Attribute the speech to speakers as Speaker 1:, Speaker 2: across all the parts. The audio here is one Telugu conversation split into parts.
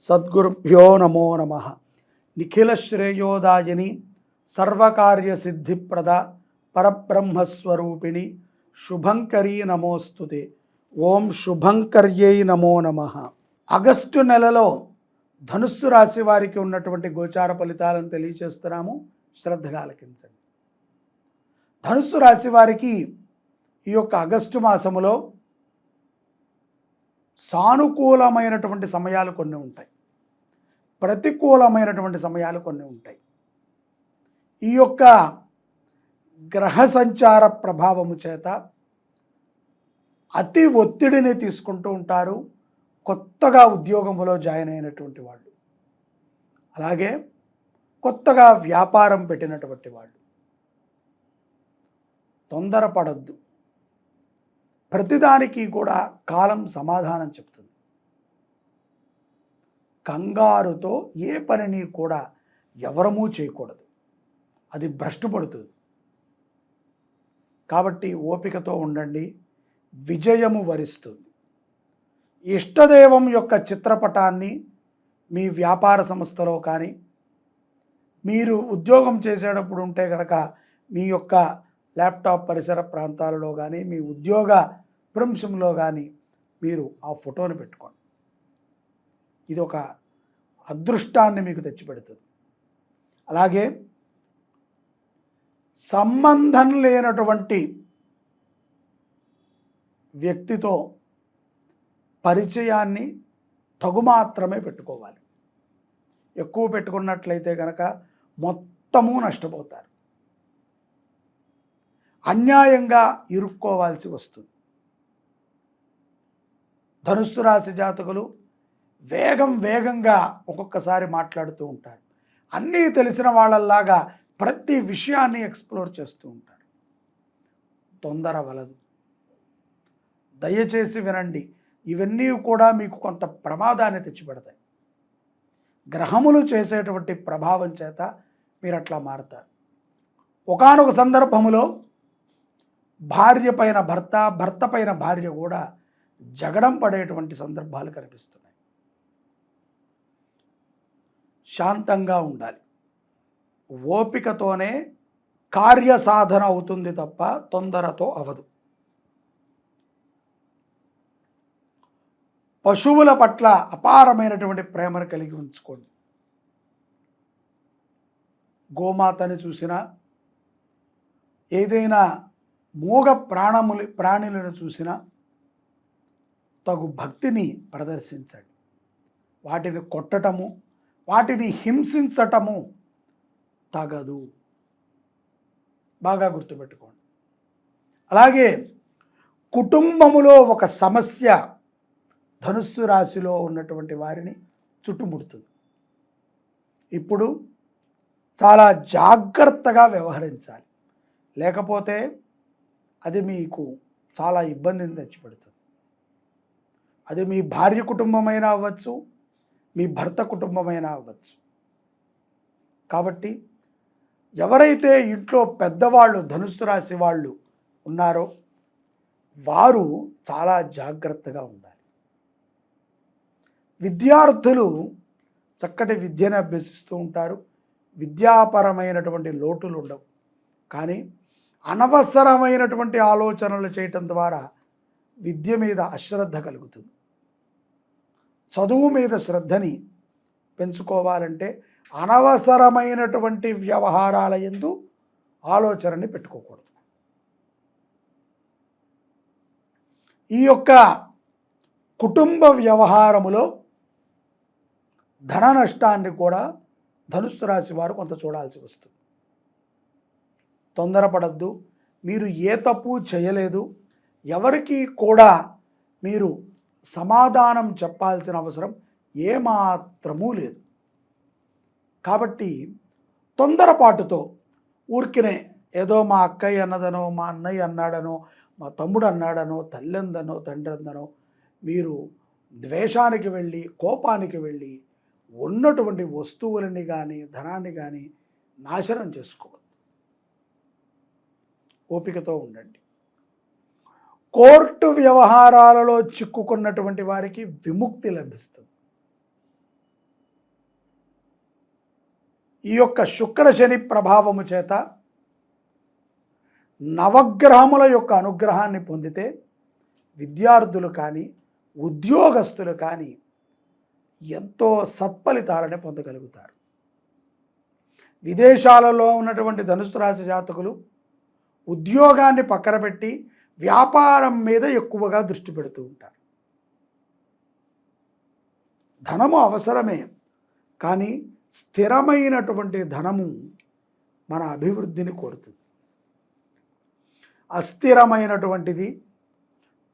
Speaker 1: సద్గురుభ్యో నమో నమ. నిఖిల శ్రేయోదాయని సర్వకార్య సిద్ధిప్రద పరబ్రహ్మస్వరూపిణి శుభంకరీ నమోస్తుతే. ఓం శుభంకర్యై నమో నమ. ఆగస్టు నెలలో ధనుస్సు రాశి వారికి ఉన్నటువంటి గోచార ఫలితాలను తెలియచేస్తున్నాము శ్రద్ధగా ఆలకించండి ధనుస్సు రాశి వారికి ఈ యొక్క ఆగస్టు మాసములో సానుకూలమైనటువంటి సమయాలు కొన్ని ఉంటాయి. ప్రతికూలమైనటువంటి సమయాలు కొన్ని ఉంటాయి. ఈ యొక్క గ్రహ సంచార ప్రభావము చేత అతి ఒత్తిడిని తీసుకుంటూ ఉంటారు. కొత్తగా ఉద్యోగంలో జాయిన్ అయినటువంటి వాళ్ళు. అలాగే కొత్తగా వ్యాపారం పెట్టినటువంటి వాళ్ళు. తొందరపడద్దు. ప్రతిదానికి కూడా కాలం సమాధానం చెప్తుంది. కంగారుతో ఏ పనిని కూడా ఎవరమూ చేయకూడదు. అది భ్రష్టుపడుతుంది. కాబట్టి ఓపికతో ఉండండి విజయము వరిస్తుంది. ఇష్టదైవం యొక్క చిత్రపటాన్ని మీ వ్యాపార సంస్థలో కానీ మీరు ఉద్యోగం చేసేటప్పుడు ఉంటే కనుక మీ యొక్క ల్యాప్టాప్ పరిసర ప్రాంతాలలో కానీ మీ ఉద్యోగ భ్రంశంలో కానీ మీరు ఆ ఫోటోని పెట్టుకోండి. ఇది ఒక అదృష్టాన్ని మీకు తెచ్చిపెడుతుంది. అలాగే సంబంధం లేనటువంటి వ్యక్తితో పరిచయాన్ని తగు మాత్రమే పెట్టుకోవాలి. ఎక్కువ పెట్టుకున్నట్లయితే కనుక మొత్తము నష్టపోతారు. అన్యాయంగా ఇరుక్కోవాల్సి వస్తుంది. ధనుస్సు రాశి జాతకులు వేగం వేగంగా ఒక్కొక్కసారి మాట్లాడుతూ ఉంటారు. అన్నీ తెలిసిన వాళ్ళల్లాగా ప్రతి విషయాన్ని ఎక్స్ప్లోర్ చేస్తూ ఉంటారు. తొందర వలదు. దయచేసి వినండి ఇవన్నీ కూడా మీకు కొంత ప్రమాదాన్ని తెచ్చిపెడతాయి. గ్రహములు చేసేటువంటి ప్రభావం చేత మీరు అట్లా మారుతారు. ఒకానొక సందర్భములో భార్య పైన భర్త భర్త పైన భార్య కూడా జగడం పడేటువంటి సందర్భాలు కనిపిస్తున్నాయి. శాంతంగా ఉండాలి. ఓపికతోనే కార్యసాధన అవుతుంది తప్ప తొందరతో అవదు. పశువుల పట్ల అపారమైనటువంటి ప్రేమను కలిగి ఉంచుకోండి. గోమాతని చూసినా ఏదైనా మూగ ప్రాణములు ప్రాణులను చూసినా తగు భక్తిని ప్రదర్శించండి. వాటిని కొట్టటము వాటిని హింసించటము తగదు. బాగా గుర్తుపెట్టుకోండి. అలాగే కుటుంబములో ఒక సమస్య ధనుస్సు రాశిలో ఉన్నటువంటి వారిని చుట్టుముడుతుంది. ఇప్పుడు చాలా జాగ్రత్తగా వ్యవహరించాలి. లేకపోతే అది మీకు చాలా ఇబ్బందిని తెచ్చిపెడుతుంది. అది మీ భార్య కుటుంబమైనా అవ్వచ్చు మీ భర్త కుటుంబమైనా అవ్వచ్చు. కాబట్టి ఎవరైతే ఇంట్లో పెద్దవాళ్ళు ధనుస్సు రాశి వాళ్ళు ఉన్నారో వారు చాలా జాగ్రత్తగా ఉండాలి. విద్యార్థులు చక్కటి విద్యను అభ్యసిస్తూ ఉంటారు. విద్యాపరమైనటువంటి లోటులు ఉండవు కానీ అనవసరమైనటువంటి ఆలోచనలు చేయటం ద్వారా విద్య మీద అశ్రద్ధ కలుగుతుంది. చదువు మీద శ్రద్ధని పెంచుకోవాలంటే అనవసరమైనటువంటి వ్యవహారాల ఎందు ఆలోచనని పెట్టుకోకూడదు. ఈ యొక్క కుటుంబ వ్యవహారములో ధన నష్టాన్ని కూడా ధనుస్సు రాశి వారు కొంత చూడాల్సి వస్తుంది. తొందరపడద్దు. మీరు ఏ తప్పు చేయలేదు. ఎవరికి కూడా మీరు సమాధానం చెప్పాల్సిన అవసరం ఏమాత్రమూ లేదు. కాబట్టి తొందరపాటుతో ఊరికినే ఏదో మా అక్కయ్య అన్నదనో మా అన్నయ్య అన్నాడనో మా తమ్ముడు అన్నాడనో తల్లి అందనో తండ్రి అందనో మీరు ద్వేషానికి వెళ్ళి కోపానికి వెళ్ళి ఉన్నటువంటి వస్తువులని కానీ ధనాన్ని కానీ నాశనం చేసుకోవద్దు. ఓపికతో ఉండండి. కోర్టు వ్యవహారాలలో చిక్కుకున్నటువంటి వారికి విముక్తి లభిస్తుంది. ఈ యొక్క శుక్ర శని ప్రభావము చేత నవగ్రహముల యొక్క అనుగ్రహాన్ని పొందితే విద్యార్థులు కానీ ఉద్యోగస్తులు కానీ ఎంతో సత్ఫలితాలని పొందగలుగుతారు. విదేశాలలో ఉన్నటువంటి ధనుసు రాశి జాతకులు ఉద్యోగాన్ని పక్కన పెట్టి వ్యాపారం మీద ఎక్కువగా దృష్టి పెడుతూ ఉంటారు. ధనము అవసరమే కానీ స్థిరమైనటువంటి ధనము మన అభివృద్ధిని కోరుతుంది. అస్థిరమైనటువంటిది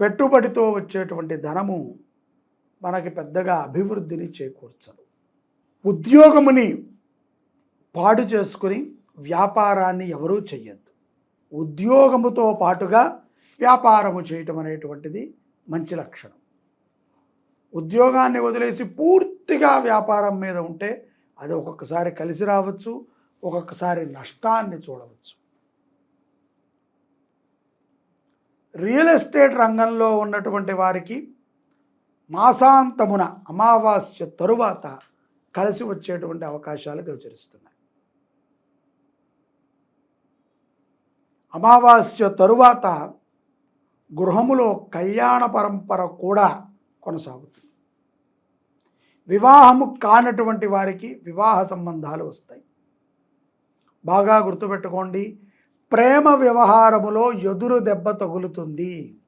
Speaker 1: పెట్టుబడితో వచ్చేటువంటి ధనము మనకి పెద్దగా అభివృద్ధిని చేకూర్చదు. ఉద్యోగముని పాడు చేసుకుని వ్యాపారాన్ని ఎవరూ చెయ్యొద్దు. ఉద్యోగముతో పాటుగా వ్యాపారము చేయటం అనేటువంటిది మంచి లక్షణం. ఉద్యోగాన్ని వదిలేసి పూర్తిగా వ్యాపారం మీద ఉంటే అది ఒక్కొక్కసారి కలిసి రావచ్చు ఒక్కొక్కసారి నష్టాన్ని చూడవచ్చు. రియల్ ఎస్టేట్ రంగంలో ఉన్నటువంటి వారికి మాసాంతమున అమావాస్య తరువాత కలిసి వచ్చేటువంటి అవకాశాలు గోచరిస్తున్నాయి. అమావాస్య తరువాత గృహములో కళ్యాణ పరంపర కూడా కొనసాగుతుంది. వివాహము కానటువంటి వారికి వివాహ సంబంధాలు వస్తాయి. బాగా గుర్తుపెట్టుకోండి ప్రేమ వ్యవహారములో ఎదురు దెబ్బ తగులుతుంది.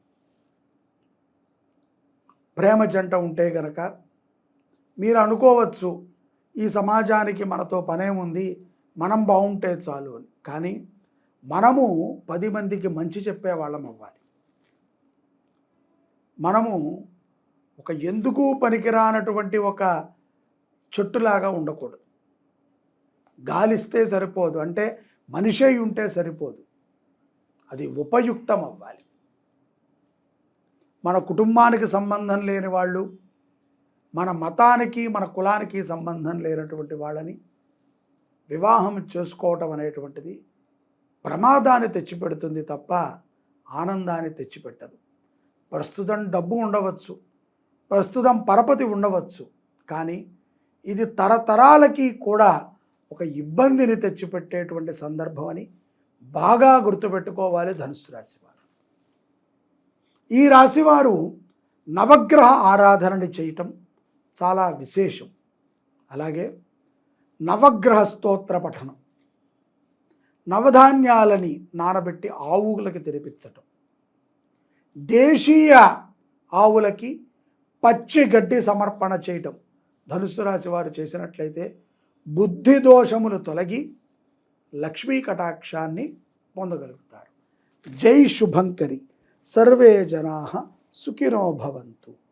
Speaker 1: ప్రేమ జంట ఉంటే గనక మీరు అనుకోవచ్చు ఈ సమాజానికి మనతో పనేముంది మనం బాగుంటే చాలు అని. కానీ మనము పది మందికి మంచి చెప్పే వాళ్ళం అవ్వాలి. మనము ఒక ఎందుకు పనికిరానటువంటి ఒక చెట్టులాగా ఉండకూడదు. గాలిస్తే సరిపోదు అంటే మనిషి ఉంటే సరిపోదు. అది ఉపయుక్తం అవ్వాలి. మన కుటుంబానికి సంబంధం లేని వాళ్ళు మన మతానికి మన కులానికి సంబంధం లేనటువంటి వాళ్ళని వివాహం చేసుకోవటం అనేటువంటిది ప్రమాదాన్ని తెచ్చిపెడుతుంది తప్ప ఆనందాన్ని తెచ్చిపెట్టదు. ప్రస్తుతం డబ్బు ఉండవచ్చు ప్రస్తుతం పరపతి ఉండవచ్చు కానీ ఇది తరతరాలకి కూడా ఒక ఇబ్బందిని తెచ్చిపెట్టేటువంటి సందర్భం అని బాగా గుర్తుపెట్టుకోవాలి ధనుసు రాశివారు. ఈ రాశివారు నవగ్రహ ఆరాధనని చేయటం చాలా విశేషం. అలాగే నవగ్రహ స్తోత్ర పఠనం నవధాన్యాలని నానబెట్టి ఆవులకి తెరిపించటం దేశీయ ఆవులకి పచ్చి గడ్డి సమర్పణ చేయటం. ధనుసు రాశి వారు చేసినట్లయితే బుద్ధి దోషములు తొలగి లక్ష్మీ కటాక్షాన్ని పొందగలుగుతారు. జై శుభంకరి. సర్వే జనా సుఖినో భవంతు.